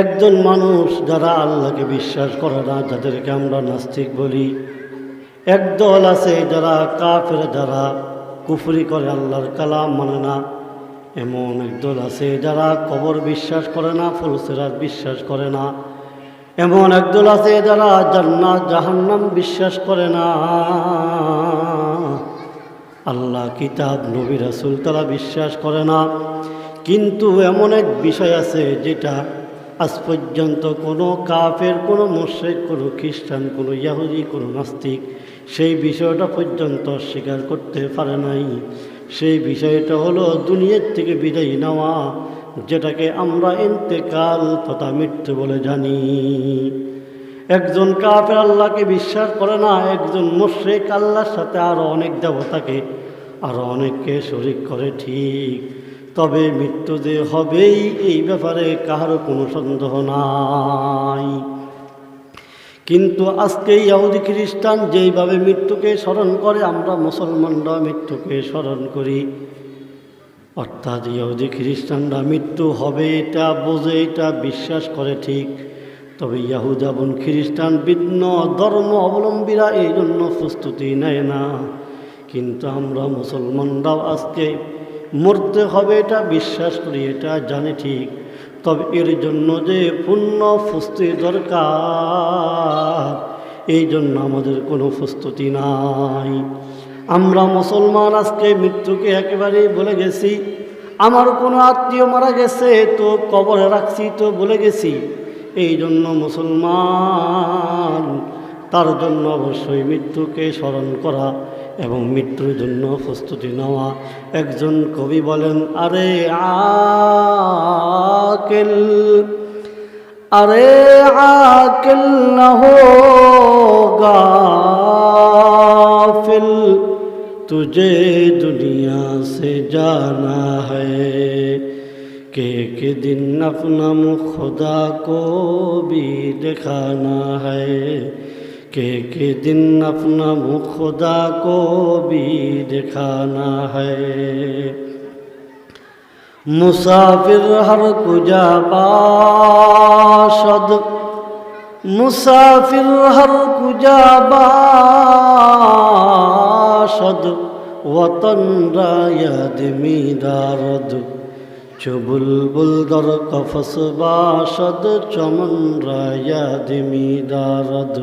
একজন মানুষ যারা আল্লাহকে বিশ্বাস করে না, যাদেরকে আমরা নাস্তিক বলি, একদল আছে যারা কাফের, যারা কুফরি করে, আল্লাহর কালাম মানে না। এমন একদল আছে যারা কবর বিশ্বাস করে না ফুলসেরাত বিশ্বাস করে না। এমন একদল আছে যারা জান্নাত, জাহান্নাম বিশ্বাস করে না। আল্লাহ কিতাব, নবী রাসুল তারা বিশ্বাস করে না। কিন্তু এমন এক বিষয় আছে যেটা আজ পর্যন্ত কোনো কাফের, কোনো মুশ্রিক, কোনো খ্রিস্টান, কোনো ইয়াহুদি, কোনো নাস্তিক সেই বিষয়টা পর্যন্ত স্বীকার করতে পারে নাই। সেই বিষয়টা হলো দুনিয়ার থেকে বিদায় নেওয়া, যেটাকে আমরা ইন্তেকাল তথা মৃত্যু বলে জানি। একজন কাফের আল্লাহকে বিশ্বাস করে না, একজন মুশ্রিক আল্লাহর সাথে আরও অনেক দেবতাকে আরও অনেককে শরিক করে, ঠিক। তবে মৃত্যু যে হবেই এই ব্যাপারে কাহারও কোনো সন্দেহ নাই। কিন্তু আজকে ইয়াহুদি খ্রিস্টান যেইভাবে মৃত্যুকে স্মরণ করে, আমরা মুসলমানরা মৃত্যুকে স্মরণ করি। অর্থাৎ ইয়াহুদি খ্রিস্টানরা মৃত্যু হবে এটা বোঝে, এটা বিশ্বাস করে ঠিক। তবে ইয়াহুদা বোন খ্রিস্টান ভিন্ন ধর্ম অবলম্বীরা এই জন্য প্রস্তুতি নেয় না। কিন্তু আমরা মুসলমানরাও আজকে মরতে হবে এটা বিশ্বাস করি, এটা জানি ঠিক। তবে এর জন্য যে পূর্ণ প্রস্তুতি দরকার, এই জন্য আমাদের কোনো প্রস্তুতি নাই। আমরা মুসলমান, আজকে মৃত্যুকে একেবারেই বলে গেছি। আমার কোনো আত্মীয় মারা গেছে, তো কবরে রাখছি, তো বলে গেছি। এই জন্য মুসলমান, তার জন্য অবশ্যই মৃত্যুকে স্মরণ করা এবং মৃত্যুর জন্য প্রস্তুতি নেওয়া একজন কবি বলেন আরে আকেল अरे आकिल न हो गाफिल तुझे दुनिया से जाना है के के दिन अपना मुँह खुदा को भी दिखाना है کہ کہ دن اپنا منہ خدا کو بھی دکھانا ہے مسافر ہر کجا باشد مسافر ہر کجا باشد وطن را یاد می دارد چو بلبل در قفس باشد چمن را یاد می دارد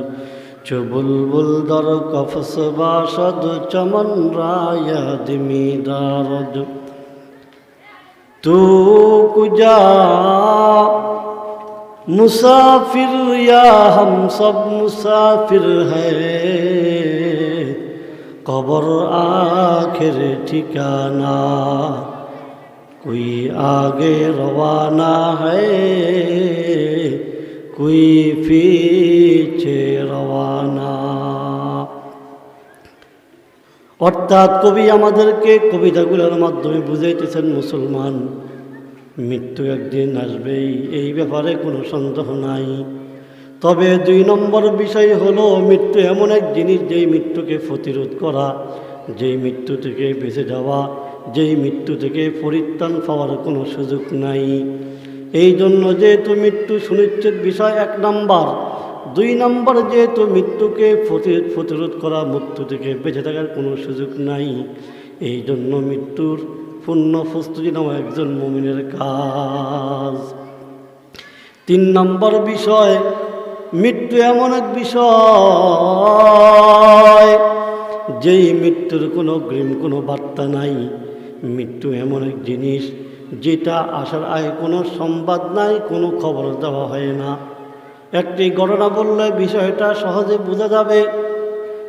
چبلبل در قفص باشد چمن را یادمی دارد تو کجا مسافر یا ہم سب مسافر ہے قبر آخر ٹھکانا کوئی آگے روانہ ہے ہوئی پیچھے روانہ অর্থাৎ কবি আমাদেরকে কবিতাগুলোর মাধ্যমে বুঝাইতেছেন, মুসলমান, মৃত্যু একদিন আসবেই, এই ব্যাপারে কোনো সন্দেহ নাই। তবে দুই নম্বর বিষয় হলো, মৃত্যু এমন এক জিনিস, যেই মৃত্যুকে প্রতিরোধ করা, যেই মৃত্যু থেকে বেঁচে যাওয়া, যেই মৃত্যু থেকে পরিত্রাণ পাওয়ার কোনো সুযোগ নাই। এই জন্য যেহেতু মৃত্যু সুনিশ্চিত বিষয় এক নম্বর, দুই নম্বর যেহেতু মৃত্যুকে প্রতিরোধ করা মৃত্যু থেকে বেঁচে থাকার কোনো সুযোগ নাই। এই জন্য মৃত্যুর পূর্ণ প্রস্তুতি নেওয়া একজন মমিনের কাজ। তিন নম্বর বিষয়, মৃত্যু এমন এক বিষয়, যেই মৃত্যুর কোনো গ্রিম কোনো বার্তা নাই। মৃত্যু এমন এক জিনিস যেটা আসার আগে কোনো সংবাদ নাই, কোনো খবর দেওয়া হয় না। একটি ঘটনা বললে বিষয়টা সহজে বোঝা যাবে।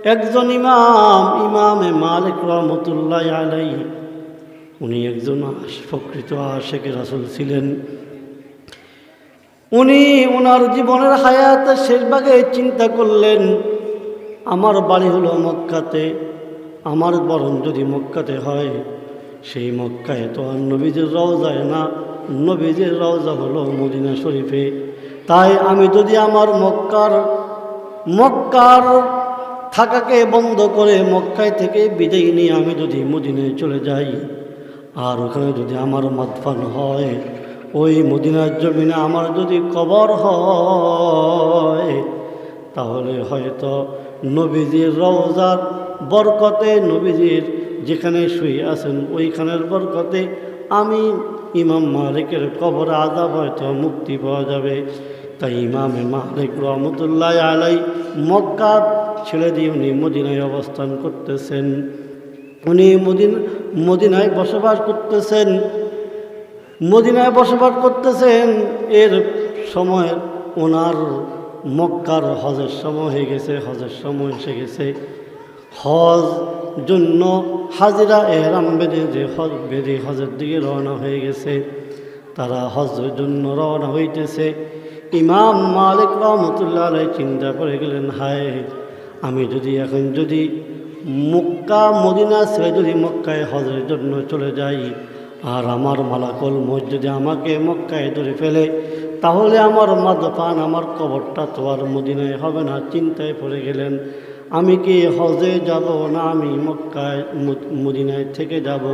একজন ইমাম, ইমামে মালিক রহমতুল্লাহ আলাই উনি একজন প্রকৃত আশেখ রাসুল ছিলেন। উনি ওনার জীবনের হায়াতের শেষ ভাগে চিন্তা করলেন, আমার বাড়ি হলো মক্কাতে, আমার বরণ যদি মক্কাতে হয় সেই মক্কায় তো আর নবীজের রওজায় না। নবীজের রওজা হলো মদিনা শরীফে। তাই আমি যদি আমার মক্কার মক্কার থাকাকে বন্ধ করে মক্কায় থেকে বিদায় নিয়ে আমি যদি মদিনায় চলে যাই, আর ওখানে যদি আমার মাতফান হয়, ওই মদিনার জমিনে আমার যদি কবর হয়, তাহলে হয়তো নবীজির রওজার বরকতে নবীজির যেখানে শুয়ে আছেন, ওইখানের বরকতে আমি ইমাম মালিকের কবর আজাব হয়তো মুক্তি পাওয়া যাবে। তাই ইমামে মালিক রহমতুল্লাহ আলাই মক্কা ছেড়ে দিয়ে উনি মদিনায় অবস্থান করতেছেন। উনি মদিন, মদিনায় বসবাস করতেছেন। মদিনায় বসবাস করতেছেন, এর সময় ওনার মক্কার হজের সময় হয়ে গেছে, হজের সময় এসে গেছে। হজ জন্য হাজিরা এহরাম বেঁধে যে হজ বেঁধে হজের দিকে রওনা হয়ে গেছে। তারা হজের জন্য রওনা হইতেছে। ইমাম মালিক রহমতুল্লাহ চিন্তা করে গেলেন, হায়, আমি যদি এখন যদি মক্কা, মদিনা ছেড়ে যদি মক্কায় হজের জন্য চলে যাই, আর আমার মালাকল মজ যদি আমাকে মক্কায় ধরে ফেলে, তাহলে আমার মাদপান আমার কবরটা তো আর মদিনায় হবে না, চিন্তায় পড়ে গেলেন। আমি কি হজে যাব না আমি মক্কায় মদিনায় থেকে যাব?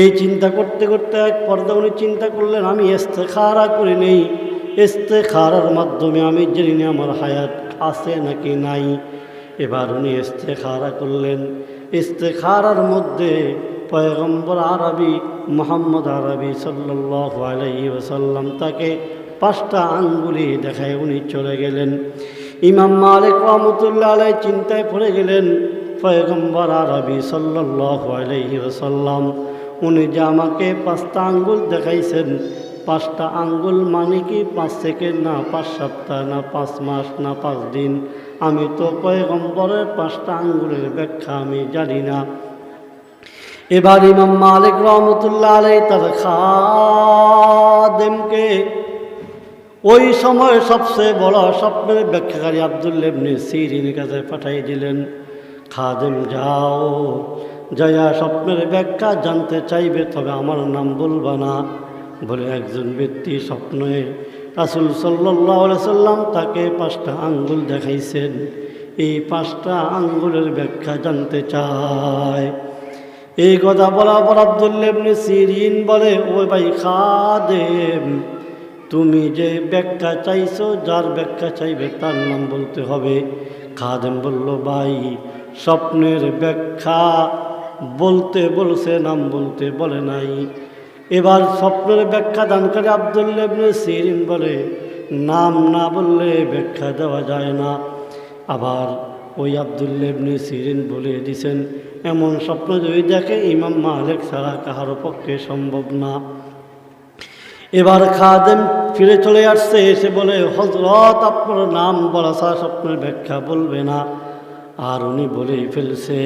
এই চিন্তা করতে করতে এক পর্দা উনি চিন্তা করলেন, আমি খারা করে নেই। খারার মাধ্যমে আমি জেনে নিই আমার হায়াত আছে নাকি নাই। এবার উনি খারা করলেন। খারার মধ্যে পয়গম্বর আরবি, মোহাম্মদ আরবি সাল্লাহ আলাই ওসাল্লাম তাকে পাঁচটা আঙ্গুলি দেখায় উনি চলে গেলেন। ইমাম মালিক রহমতুল্লাহ আলাই চিন্তায় পড়ে গেলেন, পয়গম্বর আরবি সাল্লাহ আলাইহি ওসাল্লাম উনি যে আমাকে পাঁচটা আঙ্গুল দেখাইছেন, পাঁচটা আঙ্গুল মানে কি পাঁচ সেকেন্ড না পাঁচ সপ্তাহ না পাঁচ মাস না পাঁচ দিন? আমি তো পয়গম্বরের পাঁচটা আঙ্গুলের ব্যাখ্যা আমি জানি না। এবার ইমাম মালিক রহমতুল্লাহ আলাই তার খাদেমকে ওই সময় সবচেয়ে বড় স্বপ্নের ব্যাখ্যাকারী আবদুল্লেবনে সিরিনের কাছে পাঠাই দিলেন, খাদেম, যাও। জয়া স্বপ্নের ব্যাখ্যা জানতে চাইবে, তবে আমার নাম বলবা না। বলে একজন ব্যক্তি স্বপ্নে রাসুল সাল্লাহ সাল্লাম তাকে পাঁচটা আঙ্গুল দেখাইছেন। এই পাঁচটা আঙ্গুলের ব্যাখ্যা জানতে চায়। এই কথা বলা পর আবদুল্লেবনে সিরিন বলে ও ভাই খাদেম তুমি যে ব্যাখ্যা চাইছো, যার ব্যাখ্যা চাইবে তার নাম বলতে হবে। খাদেম বলল, ভাই, স্বপ্নের ব্যাখ্যা বলতে বলছে, নাম বলতে বলে নাই। এবার স্বপ্নের ব্যাখ্যা দানকারী আবদুল্লেবনে সিরিন বলে, নাম না বললে ব্যাখ্যা দেওয়া যায় না। আবার ওই আবদুল্লেবনে সিরিন বলে দিছেন, এমন স্বপ্ন যদি দেখে ইমাম মালিক ছাড়া কাহারও পক্ষে সম্ভব না। এবার খাদেম ফিরে চলে আসছে এসে বলে হজরত আপনার নাম বলা ছাড়া স্বপ্নের ব্যাখ্যা বলবে না। আর উনি বলেই ফেলছে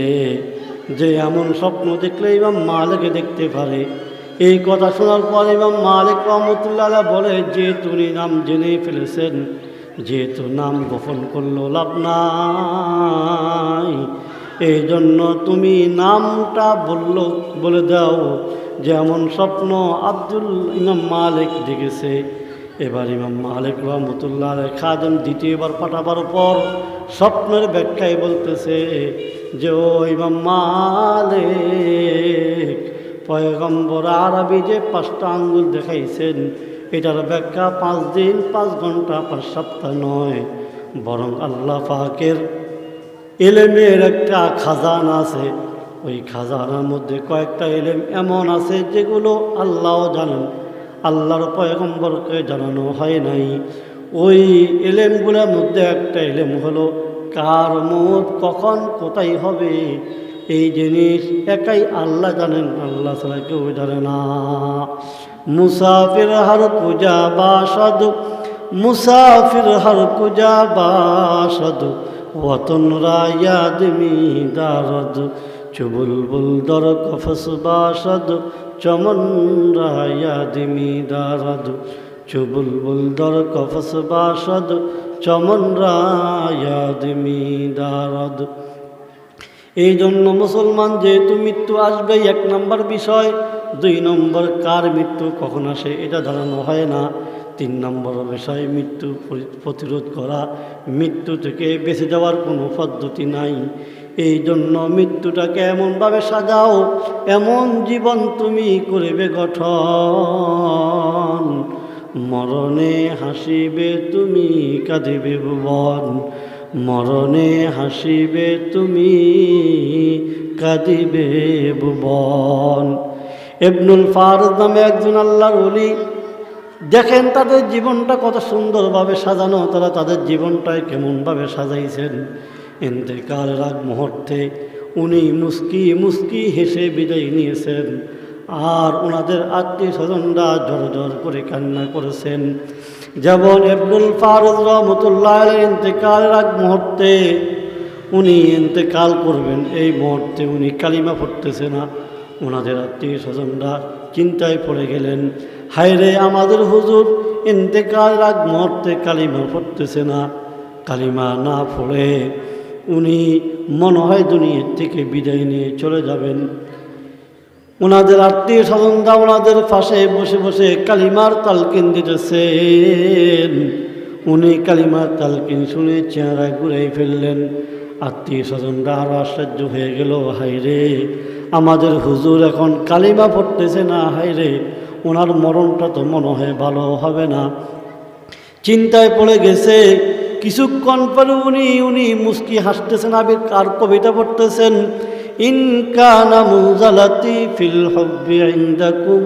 যে, এমন স্বপ্ন দেখলে ইমাম মালিকে দেখতে পারে। এই কথা শোনার পর ইমাম মালিক রহমতুল্লাহ বলে, যে তুমি নাম জেনে ফেলেছেন যেহেতু নাম গোপন করল, লাভ নাই। এই জন্য তুমি নামটা বলল, বলে দাও। যেমন স্বপ্ন আব্দুল ইমাম মালিক দেখেছে এবার ইমাম মালিক রহমতুল্লাহ খাদেম দ্বিতীয়বার পাঠাবার পর স্বপ্নের ব্যাখ্যায় বলতেছে যে, ও ইমাম মালিক, পয়গম্বর আরবি যে পাঁচটা আঙ্গুল দেখাইছেন, এটার ব্যাখ্যা পাঁচ দিন, পাঁচ ঘণ্টা, পাঁচ সপ্তাহ নয়, বরং আল্লাহ পাকের এলেমের একটা খাজানা আছে। ওই খাজানার মধ্যে কয়েকটা এলেম এমন আছে যেগুলো আল্লাহ জানেন। আল্লাহর পয়গম্বরকে জানানো হয় নাই। ওই এলেমগুলোর মধ্যে একটা এলেম হলো, কার মত কখন কোথায় হবে? এই জিনিস একাই আল্লাহ জানেন, আল্লাহ ছাড়া কেউ জানে না। মুসাফির হার কুজা বাসদ মুসাফির হার পূজা কুজা বাসদ ওতন রায়াদমি দারদ চুবুলবুল দর কফস বাসদ চমন রায়াদমি দারদ, চুবুলবুল দর কফস বাসদ, চমন রায়াদমি দারদ। এই জন্য মুসলমান যেহেতু মৃত্যু আসবে এক নম্বর বিষয়। দুই নম্বর, কার মৃত্যু, কখন আসে এটা ধারণা হয় না। তিন নম্বর বিষয়, মৃত্যু পরি- প্রতিরোধ করা। মৃত্যু থেকে বেঁচে যাওয়ার কোনো পদ্ধতি নাই। এই জন্য মৃত্যুটাকে এমনভাবে সাজাও? এমন জীবন তুমি করবে গঠন। মরণে হাসিবে তুমি, কাঁদিবে ভুবন। মরণে হাসিবে তুমি, কাঁদিবে ভুবন। এবনুল ফারুদ নামে একজন আল্লাহর অলি দেখেন তাদের জীবনটা কত সুন্দরভাবে সাজানো, তারা তাদের জীবনটায় কেমনভাবে সাজাইছেন। এতেকালের আগ মুহূর্তে উনি মুস্কি মুস্কি হেসে বিদায় নিয়েছেন। আর ওনাদের আত্মীয় স্বজনরা জোর জোর করে কান্না করেছেন। যেমন আব্দুল ফারুজ রহমতুল্লাহ ইন্তেকালের আগ মুহূর্তে উনি ইন্তেকাল করবেন। এই মুহূর্তে উনি কালিমা পড়তেছে না। ওনাদের আত্মীয় স্বজনরা চিন্তায় পড়ে গেলেন, হায়রে আমাদের হুজুর ইন্তেকালের আগ মুহূর্তে কালিমা পড়তেছে না। কালিমা না পড়ে উনি মনে হয় দুনিয়ার থেকে বিদায় নিয়ে চলে যাবেন। ওনাদের আত্মীয় স্বজনরা ওনাদের পাশে বসে বসে কালিমার তালকিন দিতেছেন। উনি কালিমার তালকিন শুনে চেহারা ঘুরাই ফেললেন। আত্মীয় স্বজনরা আরও আশ্চর্য হয়ে গেল হাইরে আমাদের হুজুর এখন কালিমা পড়তেছে না হাইরে ওনার মরণটা তো মনে হয় ভালো হবে না। চিন্তায় পড়ে গেছে কিছুক্ষণ পরে উনি উনি মুস্কি হাসতেছেন, আবির কার কবিতা পড়তেছেন? ইন কানা মুজালাতি ফিল হব্বি ইনদাকুম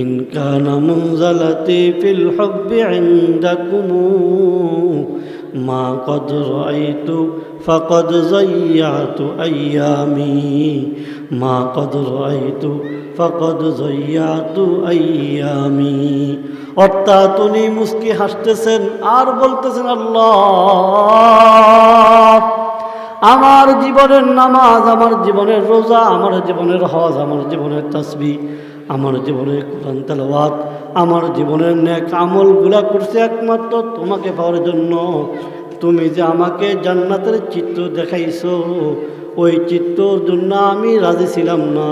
ইন কানা মুজালাতি ফিল হব্বি ইনদাকুম মা কদ রাইতু ফাকদ যাইয়াতু আইয়ামি। মা কদ রাইতু ফকদ জয়াতু আইয়ামি। অর্থাৎ উনি মুস্কি হাসতেছেন আর বলতেছেন, আল্লাহ, আমার জীবনের নামাজ, আমার জীবনের রোজা, আমার জীবনের হজ, আমার জীবনের তসবি আমার জীবনের কোরআন তেলাওয়াত, আমার জীবনের নেক আমলগুলা করছে একমাত্র তোমাকে পাওয়ার জন্য। তুমি যে আমাকে জান্নাতের চিত্র দেখাইছো, ওই চিত্রর জন্য আমি রাজি ছিলাম না।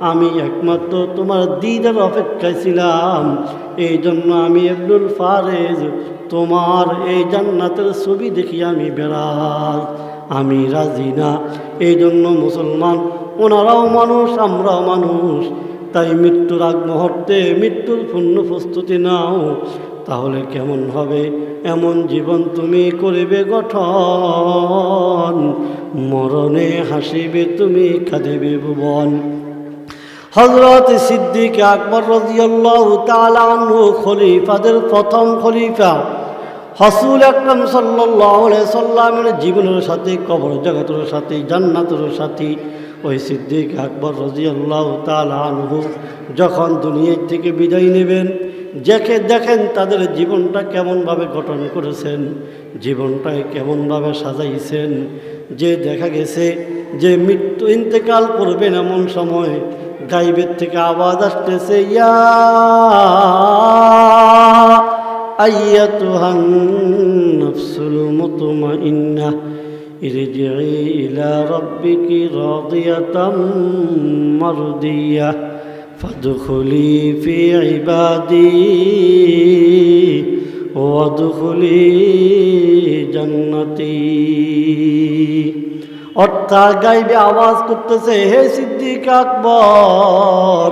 আমি একমাত্র তোমার দিদার অপেক্ষায় ছিলাম। এই জন্য আমি আব্দুল ফারেজ, তোমার এই জান্নাতের ছবি দেখি আমি বেড়াল। আমি রাজি না। এই জন্য মুসলমান, ওনারাও মানুষ, আমরাও মানুষ। তাই মৃত্যুর আগ মুহূর্তে মৃত্যুর পূর্ণ প্রস্তুতি নাও। তাহলে কেমন হবে? এমন জীবন তুমি করিবে গঠন। মরণে হাসিবে তুমি, কাঁদিবে ভুবন। হজরত সিদ্দিক আকবর রাজিয়াল্লাহ তালানহু খলিফাদের প্রথম খলিফা। হসুল আকরম সাল্লাহ সাল্লামের জীবনের সাথে, কবর জগতের সাথে, জান্নাতের সাথে ওই সিদ্দিক আকবর রাজিয়াল্লাহ তালানহু যখন দুনিয়ার থেকে বিদায় নেবেন, দেখে দেখেন তাদের জীবনটা কেমনভাবে গঠন করেছেন জীবনটায় কেমনভাবে সাজাইছেন। যে দেখা গেছে যে মৃত্যু ইন্তেকাল করবেন এমন সময় গাইবের থেকে আওয়াজ আসতেছে ইয়া আইয়াতুহান নফসুল মুতমাইন্নাহ ارجعي إلى ربك راضية مرضية فادخلي في عبادي وادخلي جنتي অর্থাৎ গাইবে আওয়াজ করতেছে, হে সিদ্দিক আকবর।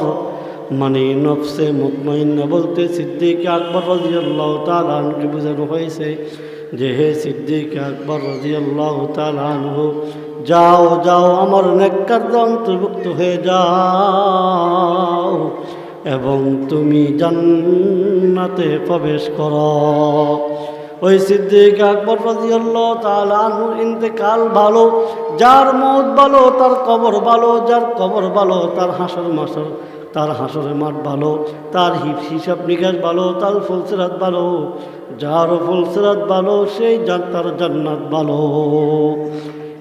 মানে নফসে মুতমাইন্না বলতে সিদ্দিক আকবর রাজিয়াল্লাহ তালানকে বোঝানো হয়েছে যে, হে সিদ্দিক আকবর রাজিয়াল্লাহ তালানহু যাও যাও, আমার নেককার অন্তর্ভুক্ত হয়ে যাও এবং তুমি জান্নাতে প্রবেশ করো। ওই সিদ্দিক আকবর রাজিয়াল্লাহ তালানহুর ইন্তেকাল ভালো, যার মত ভালো, তার কবর ভালো, যার কবর ভালো, তার হাসর মাসর, তার হাসরের মাঠ ভালো, তার হিসাব নিকাশ ভালো, তার ফুলসেরাত ভালো, যার ফুলসেরাত ভালো, সেই যার তার জান্নাত ভালো।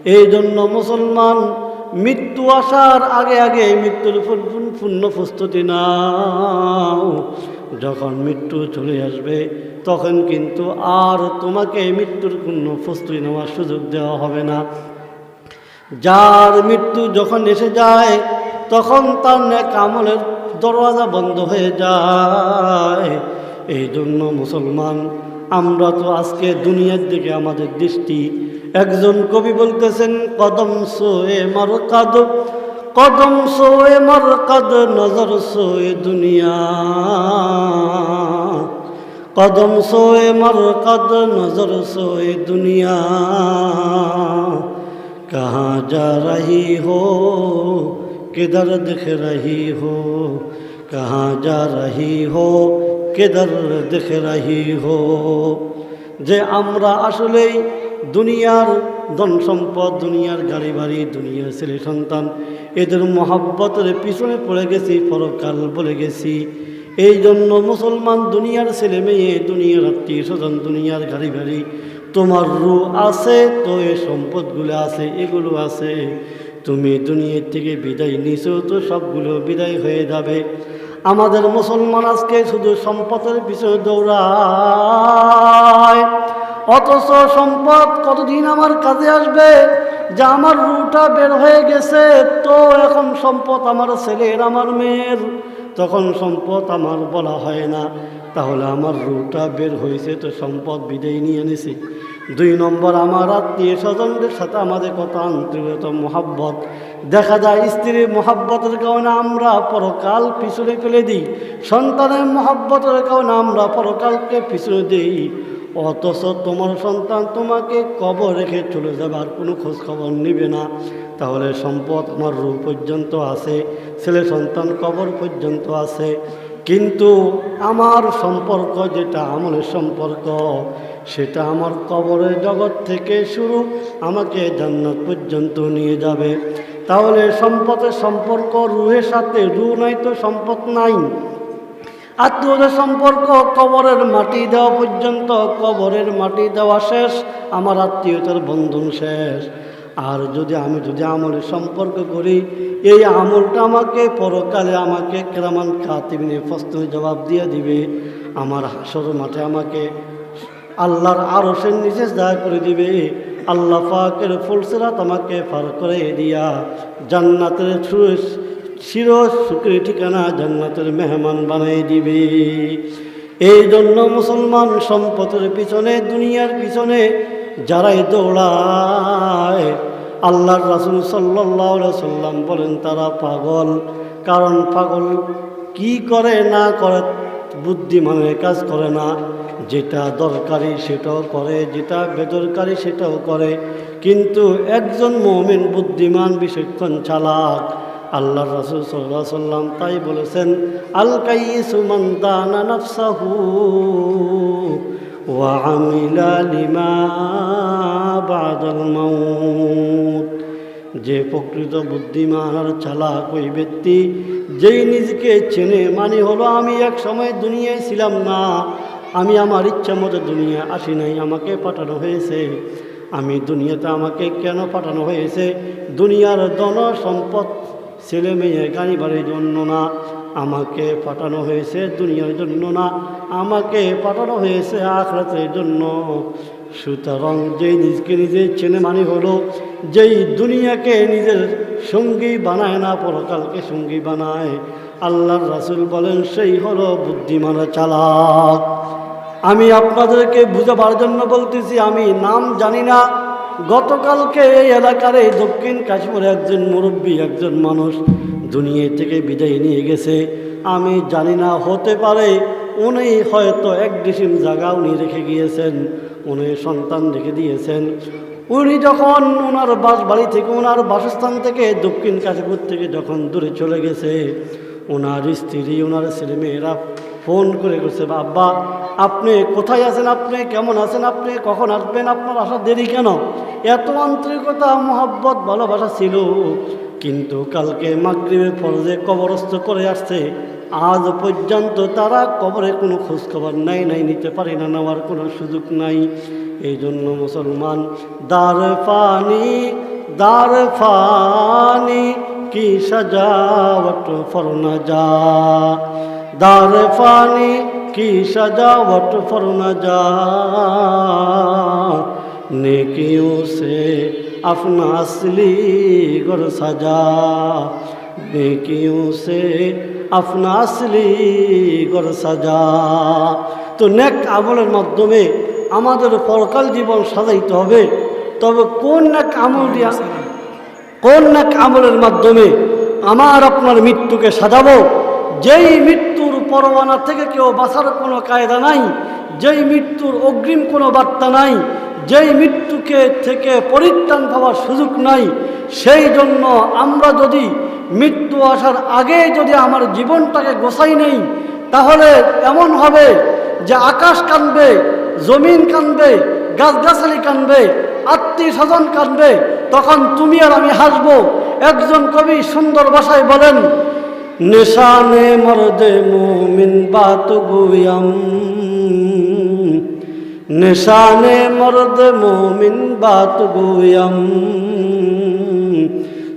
এই জন্য মুসলমান মৃত্যু আসার আগে আগে মৃত্যুর পূর্ণ প্রস্তুতি নাও। যখন মৃত্যু চলে আসবে তখন কিন্তু আর তোমাকে মৃত্যুর পূর্ণ প্রস্তুতি নেওয়ার সুযোগ দেওয়া হবে না। যার মৃত্যু যখন এসে যায়, তখন তার নেক আমলের দরওয়াজা বন্ধ হয়ে যায়। এই জন্য মুসলমান, আমরা তো আজকে দুনিয়ার দিকে আমাদের দৃষ্টি। একজন কবি বলতেছেন, কদম সোয়ে মার কাদ, কদম সোয়ে মরকদ নজর সোয়ে দুনিয়া। কদম সোয়ে মর কদ নজর সোয়ে দুনিয়া। কাহা যা রহি হো কিধর দিখ রহি হো। কাহা যা রহি হো কিধর দিখ রহি হো। যে আমরা আসলেই দুনিয়ার ধন সম্পদ, দুনিয়ার গাড়ি বাড়ি দুনিয়ার ছেলে সন্তান, এদের মহাব্বতের পিছনে পড়ে গেছি, পরকাল বলে গেছি। এই জন্য মুসলমান দুনিয়ার ছেলে মেয়ে, দুনিয়ার আত্মীয় স্বজন, দুনিয়ার গাড়ি বাড়ি, তোমার রু আছে, তো এই সম্পদগুলো আছে, এগুলো আছে। তুমি দুনিয়ার থেকে বিদায় নিছো, তো সবগুলো বিদায় হয়ে যাবে। আমাদের মুসলমান আজকে শুধু সম্পদের পিছনে দৌড়ায়। অথচ সম্পদ কতদিন আমার কাজে আসবে? যে আমার রুটা বের হয়ে গেছে, তো এখন সম্পদ আমার ছেলের, আমার মেয়ের। তখন সম্পদ আমার বলা হয় না। তাহলে আমার রুটা বের হয়েছে, তো সম্পদ বিদায় নিয়ে এনেছি। দুই নম্বর, আমার আত্মীয় স্বজনদের সাথে আমাদের কত আন্তরিকতা, মহাব্বত। দেখা যায়, স্ত্রীর মহাব্বতের কারণে আমরা পরকাল পিছনে ফেলে দিই। সন্তানের মহাব্বতের কারণে আমরা পরকালকে পিছনে দিই। অথচ তোমার সন্তান তোমাকে কবর রেখে চলে যাবে আর কোনো খোঁজখবর নেবে না। তাহলে সম্পদ আমার রূপ পর্যন্ত আছে, ছেলে সন্তান কবর পর্যন্ত আছে। কিন্তু আমার সম্পর্ক যেটা, আমলের সম্পর্ক, সেটা আমার কবরের জগৎ থেকে শুরু আমাকে জান্নাত পর্যন্ত নিয়ে যাবে। তাহলে সম্পদের সম্পর্ক, রুহের সাথে রু নাই তো সম্পদ নাই। আত্মীয়দের সম্পর্ক, কবরের মাটি দেওয়া পর্যন্ত, কবরের মাটি দেওয়া শেষ, আমার আত্মীয়তার বন্ধন শেষ। আর যদি আমি যদি আমলের সম্পর্ক করি, এই আমলটা আমাকে পরকালে আমাকে কেরামান কাতিবিনে প্রশ্নের জবাব দিয়ে দিবে। আমার হাসর মাঠে আমাকে আল্লাহর আরশের নিচে দায় করে দিবে। আল্লাহ পাকের ফুলসেরাত আমাকে পার করে দিয়া জান্নাতের সুরেশ চির সুখের ঠিকানা জান্নাতের মেহমান বানাই দিবে। এই জন্য মুসলমান সম্পদের পিছনে, দুনিয়ার পিছনে যারাই দৌড়ায়, আল্লাহর রাসুল সাল্লাহ সাল্লাম বলেন, তারা পাগল। কারণ পাগল কি করে না করে, বুদ্ধিমানের কাজ করে না। যেটা দরকারি সেটাও করে, যেটা বেদরকারি সেটাও করে। কিন্তু একজন মমিন বুদ্ধিমান বিশেষক্ষণ চালাক আল্লাহ রাসুল সাল্লাহ সাল্লাম তাই বলেছেন আল কাইসু মান দানা নাফসাহু। লিমা বাদাল মাউত যে প্রকৃত বুদ্ধিমান আর চালাক ওই ব্যক্তি, যেই নিজেকে চেনে মানে হলো আমি এক সময় দুনিয়ায় ছিলাম না, আমি আমার ইচ্ছা মতো দুনিয়া আসি নাই, আমাকে পাঠানো হয়েছে। আমি দুনিয়াতে আমাকে কেন পাঠানো হয়েছে? দুনিয়ার ধন সম্পদ ছেলে মেয়ে গাড়ি বাড়ির জন্য না। আমাকে পাঠানো হয়েছে দুনিয়ার জন্য না। আমাকে পাঠানো হয়েছে আখরাতের জন্য। সুতরাং যেই নিজকে নিজের চেনে মানে হলো, যেই দুনিয়াকে নিজের সঙ্গী বানায় না, পরকালকে সঙ্গী বানায়। আল্লাহর রাসুল বলেন, সেই হলো বুদ্ধিমানা চালাক। আমি আপনাদেরকে বুঝাবার জন্য বলতেছি, আমি নাম জানি না। গতকালকে এই এলাকার এই দক্ষিণ কাশ্মীরে একজন মুরব্বী, একজন মানুষ দুনিয়া থেকে বিদায় নিয়ে গেছে। আমি জানি না, হতে পারে উনি হয়তো এক ডিসিম জায়গা উনি রেখে গিয়েছেন, উনি সন্তান রেখে দিয়েছেন। উনি যখন ওনার বাস বাড়ি থেকে ওনার বাসস্থান থেকে দক্ষিণ কাশীপুর থেকে যখন দূরে চলে গেছে ওনার স্ত্রী ওনার ছেলেমেয়েরা ফোন করে করছে আব্বা আপনি কোথায় আছেন আপনি? কেমন আছেন আপনি? কখন আসবেন আপনার? আসা দেরি কেন? এত আন্তরিকতা, মোহাব্বত, ভালোবাসা ছিল। কিন্তু কালকে মাগরীবে ফরজে কবরস্থ করে আসছে, আজ পর্যন্ত তারা কবরে কোনো খোঁজখবর নাই নাই, নিতে পারে না, নেওয়ার কোনো সুযোগ নাই। এই জন্য মুসলমান, দার পানি দার পানি কি সাজাওয়াট ফরনা যা দার পানি की सजावट फर न जा नेकियों से अपना असली गुर सजा नेकियों से अपना असली গুর সাজা তো নেক আমলের মাধ্যমে আমাদের পরকাল জীবন সাজাইতে হবে তবে কোন নেক আমল দিয়া কোন নেক আমলের মাধ্যমে আমার আপনার মৃত্যুকে সাজাবো যেই মৃত্যুর পরোয়ানা থেকে কেউ বাঁচার কোনো কায়দা নাই। যেই মৃত্যুর অগ্রিম কোনো বার্তা নাই, যেই মৃত্যুকে থেকে পরিত্রাণ পাওয়ার সুযোগ নাই, সেই জন্য আমরা যদি মৃত্যু আসার আগে যদি আমার জীবনটাকে গোছাই নেই, তাহলে এমন হবে যে আকাশ কানবে, জমিন কানবে, গাছগাছালি কানবে আত্মীয় স্বজন কানবে, তখন তুমি আর আমি হাসবো। একজন কবি সুন্দর ভাষায় বলেন নিশানে মরদে মুমিন বাত গুয়াম। নিশানে মরদ মুমিন বাত গুয়াম।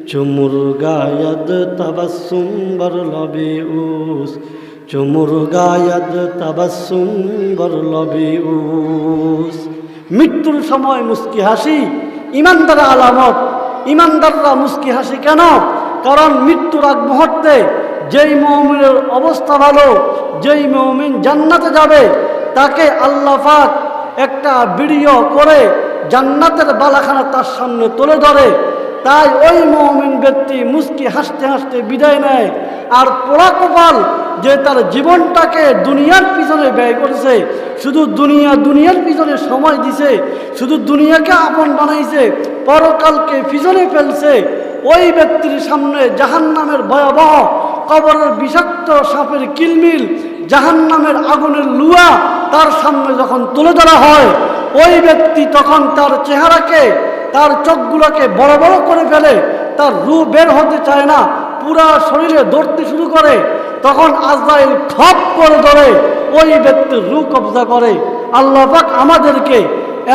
চুমুর গায়দ তবসুম লবে উস চুমুর গায়দ তবসুম বর লবে উস মৃত্যুর সময় মুস্কি হাসি, ইমানদার আলামত। ইমানদাররা মুস্কি হাসি কেন? কারণ মৃত্যুর আগ মুহূর্তে যেই মৌমিনের অবস্থা ভালো, যেই মৌমিন জান্নাতে যাবে, তাকে আল্লাহ পাক একটা ভিডিও করে জান্নাতের বালাখানা তার সামনে তুলে ধরে। তাই ওই মৌমিন ব্যক্তি মুস্কি হাসতে হাসতে বিদায় নেয়। আর পোড়া কপাল যে তার জীবনটাকে দুনিয়ার পিছনে ব্যয় করেছে, শুধু দুনিয়া দুনিয়ার পিছনে সময় দিছে, শুধু দুনিয়াকে আপন বানাইছে, পরকালকে পিছনে ফেলছে, ওই ব্যক্তির সামনে জাহান্নামের ভয়াবহ কবরের বিষাক্ত সাপের কিলমিল, জাহান্নামের আগুনের লুয়া তার সামনে যখন তুলে ধরা হয়, ওই ব্যক্তি তখন তার চেহারাকে, তার চোখগুলোকে বড় বড় করে ফেলে, তার রু বের হতে চায় না, পুরা শরীরে দৌড়তে শুরু করে। তখন আজরাইল খপ করে ধরে, ওই ব্যক্তির রু কবজা করে। আল্লাহ পাক আমাদেরকে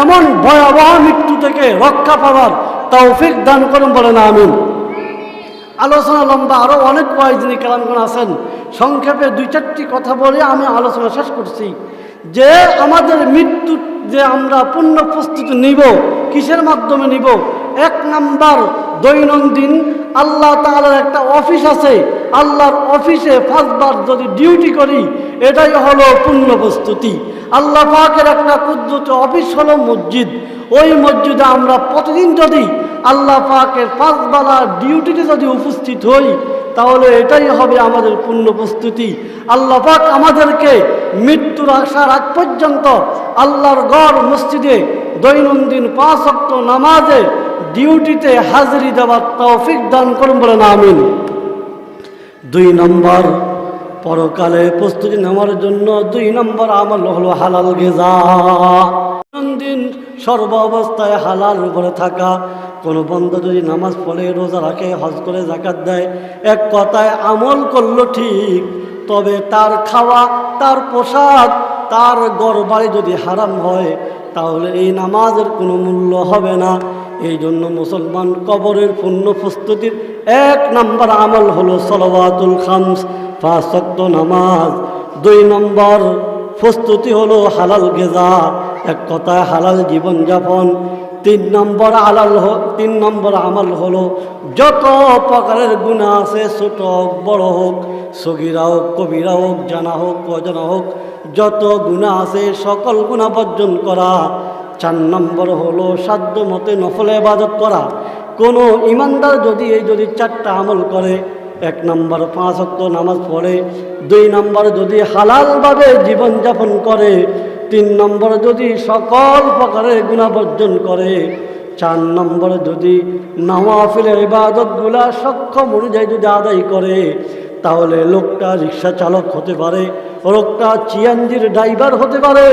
এমন ভয়াবহ মৃত্যু থেকে রক্ষা পাওয়ার তৌফিক দান করুন না আমিন। আলোচনা লম্বা আরও অনেক কয়েকদিনই কেরামগণ আছেন। সংক্ষেপে দুই চারটি কথা বলে আমি আলোচনা শেষ করছি। যে আমাদের মৃত্যু যে আমরা পূর্ণ প্রস্তুতি নিব, কিসের মাধ্যমে নিব? এক নাম্বার, দৈনন্দিন আল্লাহ তাআলার একটা অফিস আছে। আল্লাহর অফিসে পাঁচবার যদি ডিউটি করি, এটাই হলো পূর্ণ প্রস্তুতি। আল্লাহ পাকের একটা কুদ্দুত অফিস হলো মসজিদ। ওই মসজিদে আমরা প্রতিদিন যদি আল্লাহ পাকের পাঁচবেলা ডিউটিতে যদি উপস্থিত হই, তাহলে এটাই হবে আমাদের পূর্ণ প্রস্তুতি। আল্লাহ পাক আমাদেরকে মৃত্যুর আসার আগ পর্যন্ত আল্লাহর গড় মসজিদে দৈনন্দিন পাঁচ অক্ট নামাজে ডিউটিতে হাজিরি দেওয়ার তৌফিক দান করুন বলেন, আমিন। দুই নম্বর, পরকালে প্রস্তুতি নেওয়ার জন্য দুই নম্বর আমল হলো হালাল গেজা। দিন সর্ব অবস্থায় হালাল উপরে থাকা। কোনো বন্ধ যদি নামাজ পড়ে, রোজা রাখে, হজ করে জাকাত দেয়, এক কথায় আমল করল ঠিক, তবে তার খাওয়া, তার পোশাক, তার গড় যদি হারাম হয়, তাহলে এই নামাজের কোনো মূল্য হবে না। এই জন্য মুসলমান কবরের পূর্ণ প্রস্তুতির এক নম্বর আমল হলো সলওয়াতুল খামস শক্ত নামাজ। দুই নম্বর প্রস্তুতি হলো হালাল গেজা। এক কথায় হালাল জীবনযাপন। তিন নম্বর আলাল হ- তিন নম্বর আমল হলো, যত প্রকারের গুণা আছে, ছোট হোক, বড় হোক, সগিরা হোক, কবিরা হোক, জানা হোক, অজানা হোক, যত গুণা আছে, সকল গুণা বর্জন করা। চার নম্বর হলো, সাধ্য মতে নফলে ইবাদত করা। কোনো ইমানদার যদি এই যদি চারটা আমল করে, এক নম্বর পাঁচ অক্ত নামাজ পড়ে, দুই নম্বর যদি হালালভাবে জীবনযাপন করে তিন নম্বর যদি সকল প্রকারের গুণাবর্জন করে, চার নম্বর যদি নওয়াফিলের ইবাদতগুলা সক্ষম অনুযায়ী যদি আদায় করে, তাহলে লোকটা রিক্সা চালক হতে পারে, লোকটা চিয়াঞ্জির ড্রাইভার হতে পারে,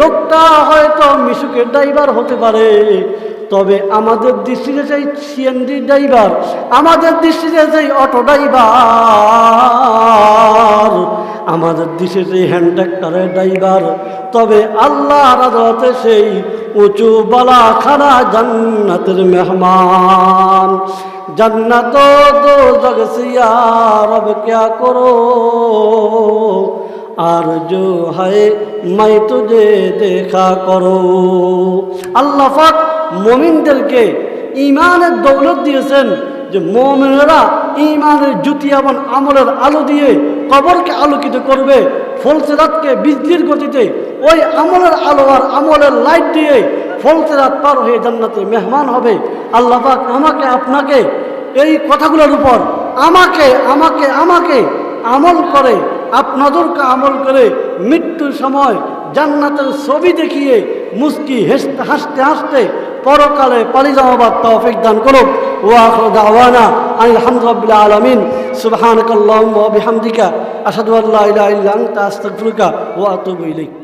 লোকটা হয়তো মিশুকের ড্রাইভার হতে পারে। তবে আমাদের দৃষ্টিতে সেই সিএনজি ড্রাইভার, আমাদের দৃষ্টিতে সেই অটো ড্রাইভার, আমাদের সেই হ্যান্ড ট্রাক্টরের ড্রাইভার তবে আল্লাহ রাজাতে সেই উঁচু বালাখানা জান্নাতের মেহমান। জান্নাত দো জগসিয়া ক্যা করো। আর জো হায় মাই তুজে দেখা করো। আল্লাহ ফাক মমিনদেরকে ইমানের দৌলত দিয়েছেন যে মোমেনরা ইমানের জ্যোতি এবং আমলের আলো দিয়ে কবরকে আলোকিত করবে। ফলসেরাতকে বিজলির গতিতে ওই আমলের আলো আর আমলের লাইট দিয়ে ফলসেরাত পার হয়ে জান্নাতে মেহমান হবে। আল্লাহ পাক আমাকে, আপনাকে এই কথাগুলোর উপর আমাকে আমাকে আমাকে আমল করে, আপনাদেরকে আমল করে মৃত্যুর সময় জান্নাতের ছবি দেখিয়ে মুস্কি হেসতে, হাসতে হাসতে পরকালে পালি যাওয়াবার তৌফিক দান করুক। ওয়াখর দাওয়ানা আলহামদুলিল্লাহ আলমিন। সুবহানাকাল্লাহুম্মা ওয়া বিহামদিকা। আশহাদু আল্লা ইলাহা ইল্লা আস্তাগফিরুকা ওয়া আতুবু ইলাইক।